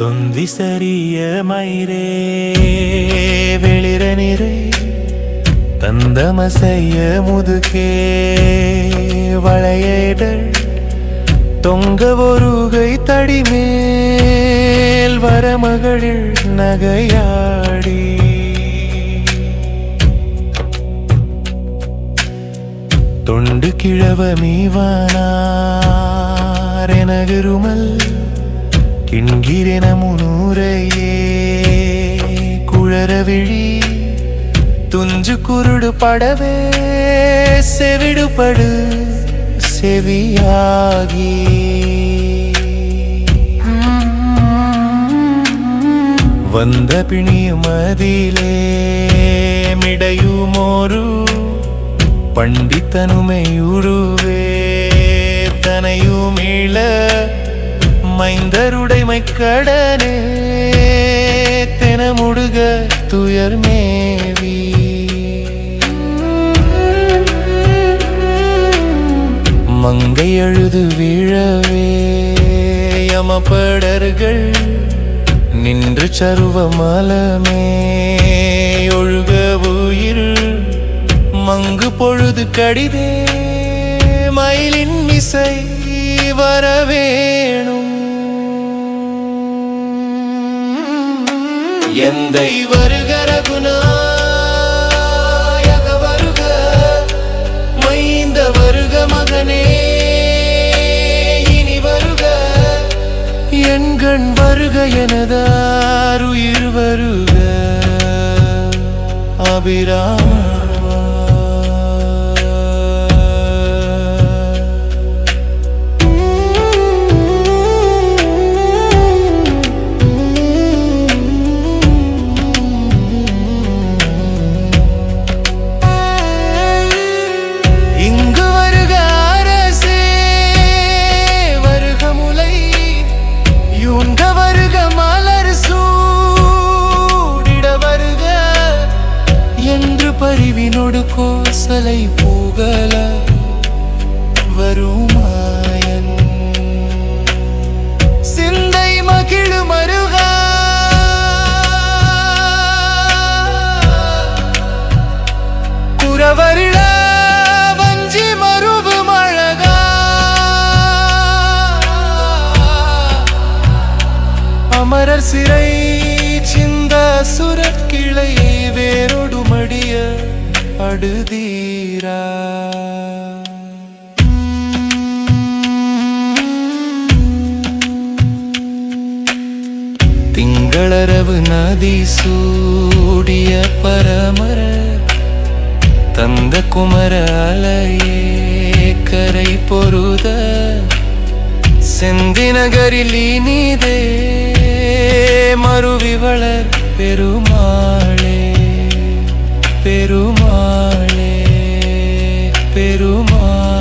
തൊന്തിസരിയ മൈരേ വെളിരനിരേ തന്തമസയ്യ മുതുകേ വളയടൾ தொங்க ஒருகை தடிமேல் வரமகளில் நகையாடி. தொண்டு கிழவ மீவானார் எனகிருமல் கிண்கிரென முனூரையே. குழறவிழி துஞ்சு குருடு படவே செவிடுபடு செவியாகி. வந்த பிணியுமதிலே மிடையுமோரு பண்டித்தனுமையுருவே தனையுமிழ மைந்தருடைமை கடனே தினமுடுக துயர் மேவி. மங்கை அழுது வீழவே யமபடர்கள் நின்று சருவ மலமே. ஒழுக உயிர் மங்கு பொழுது கடிதே மயிலின் இசை வரவேணும். எந்தை வருகர குணாயக வருக மைந்த வருக மகனே இனி வருக எண்கண் வருக எனதாருயிர் வருக. அபிராம என்று பரிவினொடு கோசலை புகழ வருமாயன். சிந்தை மகிழு மருக. குறவரிட வஞ்சி மருவு மழக. அமரர் சிறை சிந்த சுரத் படுதீரா திங்களரவு நதி சூடிய பரமர தந்த குமர அலையே கரை பொருத செந்தினகரில் இனிதே மருவி வளர் பெருமாளே பெருமா பெருமா